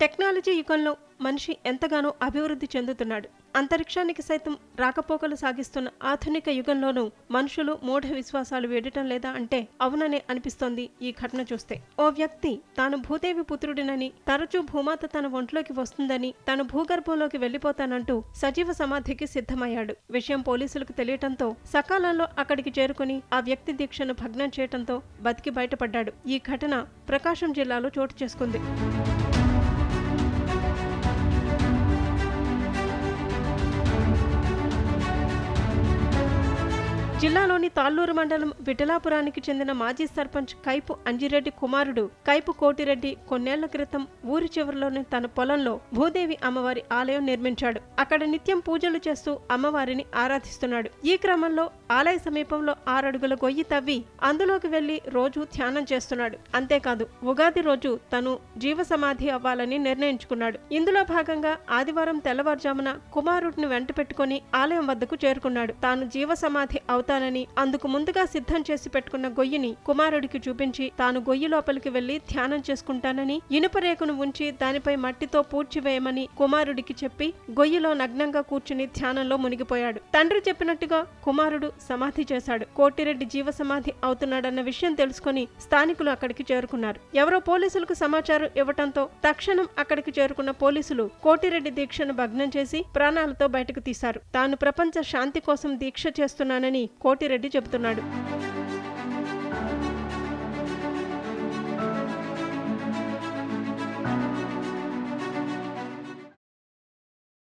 Technology యుగంలో మనిషి ఎంతగానో అభివృద్ధి చెందుతున్నాడు. అంతరిక్షానికి సైతం రాకపోకలు సాగిస్తున్న ఆధునిక యుగంలోనూ మనుషులు మూఢ విశ్వాసాలు వేడటం లేదా అంటే అవుననే అనిపిస్తోంది ఈ ఘటన చూస్తే. ఓ వ్యక్తి తాను భూదేవి పుత్రుడినని తరచూ భూమాత తన ఒంట్లోకి వస్తుందని తాను భూగర్భంలోకి వెళ్ళిపోతానంటూ సజీవ సమాధికి సిద్ధమయ్యాడు. విషయం పోలీసులకు తెలియటంతో సకాలంలో అక్కడికి చేరుకుని ఆ వ్యక్తి దీక్షను భగ్నం చేయటంతో బతికి బయటపడ్డాడు. ఈ ఘటన ప్రకాశం జిల్లాలో చోటు చేసుకుంది. జిల్లాలోని తాళ్ళూరు మండలం విఠలాపురానికి చెందిన మాజీ సర్పంచ్ కైపు అంజిరెడ్డి కుమారుడు కైపు కోటిరెడ్డి కొన్నేళ్ళ క్రితం ఊరి చివరిలోని తన పొలంలో భూదేవి అమ్మవారి ఆలయం నిర్మించాడు. అక్కడ నిత్యం పూజలు చేస్తూ అమ్మవారిని ఆరాధిస్తున్నాడు. ఈ క్రమంలో ఆలయ సమీపంలో ఆరడుగుల గొయ్యి తవ్వి అందులోకి వెళ్ళి రోజు ధ్యానం చేస్తున్నాడు. అంతేకాదు ఉగాది రోజు తను జీవ సమాధి అవ్వాలని నిర్ణయించుకున్నాడు. ఇందులో భాగంగా ఆదివారం తెల్లవారుజామున కుమారుడిని వెంట పెట్టుకుని ఆలయం వద్దకు చేరుకున్నాడు. తాను జీవ సమాధి అవుతానని అందుకు ముందుగా సిద్ధం చేసి పెట్టుకున్న గొయ్యిని కుమారుడికి చూపించి తాను గొయ్యి లోపలికి వెళ్ళి ధ్యానం చేసుకుంటానని ఇనుప రేకును ఉంచి దానిపై మట్టితో పూడ్చివేయమని కుమారుడికి చెప్పి గొయ్యిలో నగ్నంగా కూర్చుని ధ్యానంలో మునిగిపోయాడు. తండ్రి చెప్పినట్టుగా కుమారుడు సమాధి చేశాడు. కోటిరెడ్డి జీవ సమాధి అవుతున్నాడన్న విషయం తెలుసుకుని స్థానికులు అక్కడికి చేరుకున్నారు. ఎవరో పోలీసులకు సమాచారం ఇవ్వటంతో తక్షణం అక్కడికి చేరుకున్న పోలీసులు కోటిరెడ్డి దీక్షను భగ్నం చేసి ప్రాణాలతో బయటకు తీశారు. తాను ప్రపంచ శాంతి కోసం దీక్ష చేస్తున్నానని కోటిరెడ్డి చెబుతున్నాడు.